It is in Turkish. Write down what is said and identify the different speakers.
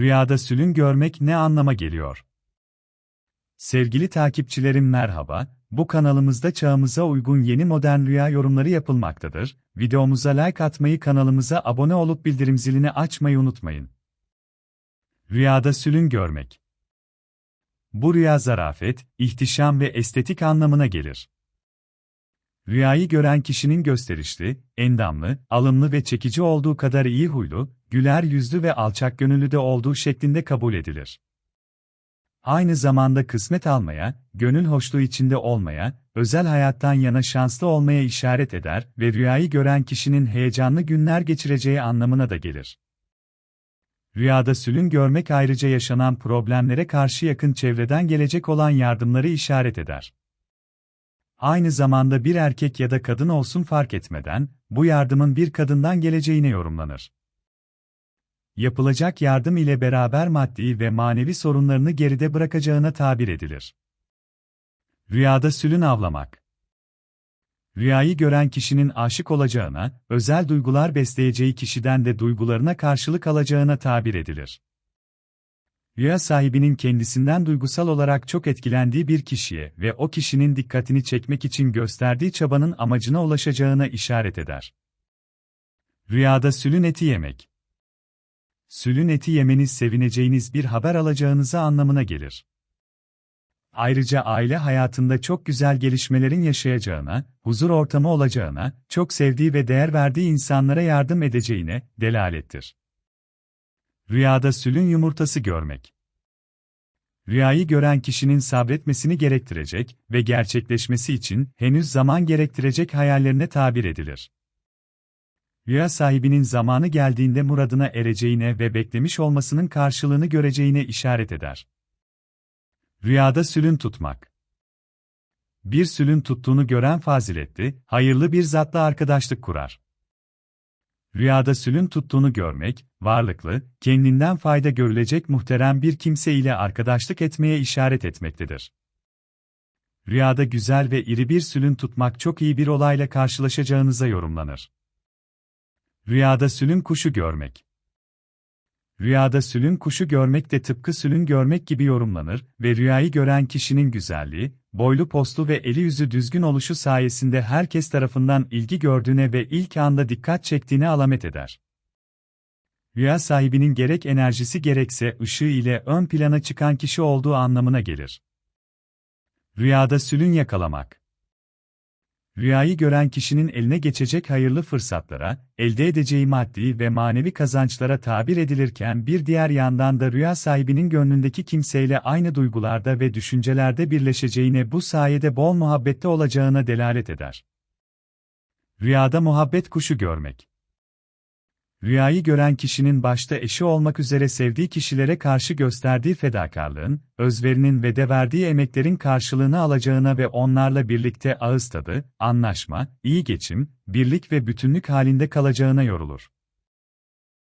Speaker 1: Rüyada sülün görmek ne anlama geliyor? Sevgili takipçilerim merhaba, bu kanalımızda çağımıza uygun yeni modern rüya yorumları yapılmaktadır. Videomuza like atmayı, kanalımıza abone olup bildirim zilini açmayı unutmayın. Rüyada sülün görmek. Bu rüya zarafet, ihtişam ve estetik anlamına gelir. Rüyayı gören kişinin gösterişli, endamlı, alımlı ve çekici olduğu kadar iyi huylu, güler yüzlü ve alçak gönüllü de olduğu şeklinde kabul edilir. Aynı zamanda kısmet almaya, gönül hoşluğu içinde olmaya, özel hayattan yana şanslı olmaya işaret eder ve rüyayı gören kişinin heyecanlı günler geçireceği anlamına da gelir. Rüyada sülün görmek ayrıca yaşanan problemlere karşı yakın çevreden gelecek olan yardımları işaret eder. Aynı zamanda bir erkek ya da kadın olsun fark etmeden, bu yardımın bir kadından geleceğine yorumlanır. Yapılacak yardım ile beraber maddi ve manevi sorunlarını geride bırakacağına tabir edilir. Rüyada sülün avlamak Rüyayı gören kişinin aşık olacağına, özel duygular besleyeceği kişiden de duygularına karşılık alacağına tabir edilir. Rüya sahibinin kendisinden duygusal olarak çok etkilendiği bir kişiye ve o kişinin dikkatini çekmek için gösterdiği çabanın amacına ulaşacağına işaret eder. Rüyada sülün eti yemek. Sülün eti yemeniz sevineceğiniz bir haber alacağınıza anlamına gelir. Ayrıca aile hayatında çok güzel gelişmelerin yaşayacağına, huzur ortamı olacağına, çok sevdiği ve değer verdiği insanlara yardım edeceğine delalettir. Rüyada sülün yumurtası görmek. Rüyayı gören kişinin sabretmesini gerektirecek ve gerçekleşmesi için henüz zaman gerektirecek hayallerine tabir edilir. Rüya sahibinin zamanı geldiğinde muradına ereceğine ve beklemiş olmasının karşılığını göreceğine işaret eder. Rüyada sülün tutmak. Bir sülün tuttuğunu gören faziletli, hayırlı bir zatla arkadaşlık kurar. Rüyada sülün tuttuğunu görmek, varlıklı, kendinden fayda görülecek muhterem bir kimse ile arkadaşlık etmeye işaret etmektedir. Rüyada güzel ve iri bir sülün tutmak çok iyi bir olayla karşılaşacağınıza yorumlanır. Rüyada sülün kuşu görmek. Rüyada sülün kuşu görmek de tıpkı sülün görmek gibi yorumlanır ve rüyayı gören kişinin güzelliği, boylu postlu ve eli yüzü düzgün oluşu sayesinde herkes tarafından ilgi gördüğüne ve ilk anda dikkat çektiğine alamet eder. Rüya sahibinin gerek enerjisi gerekse ışığı ile ön plana çıkan kişi olduğu anlamına gelir. Rüyada sülün yakalamak Rüyayı gören kişinin eline geçecek hayırlı fırsatlara, elde edeceği maddi ve manevi kazançlara tabir edilirken bir diğer yandan da rüya sahibinin gönlündeki kimseyle aynı duygularda ve düşüncelerde birleşeceğine bu sayede bol muhabbette olacağına delalet eder. Rüyada muhabbet kuşu görmek Rüyayı gören kişinin başta eşi olmak üzere sevdiği kişilere karşı gösterdiği fedakarlığın, özverinin ve de verdiği emeklerin karşılığını alacağına ve onlarla birlikte ağız tadı, anlaşma, iyi geçim, birlik ve bütünlük halinde kalacağına yorulur.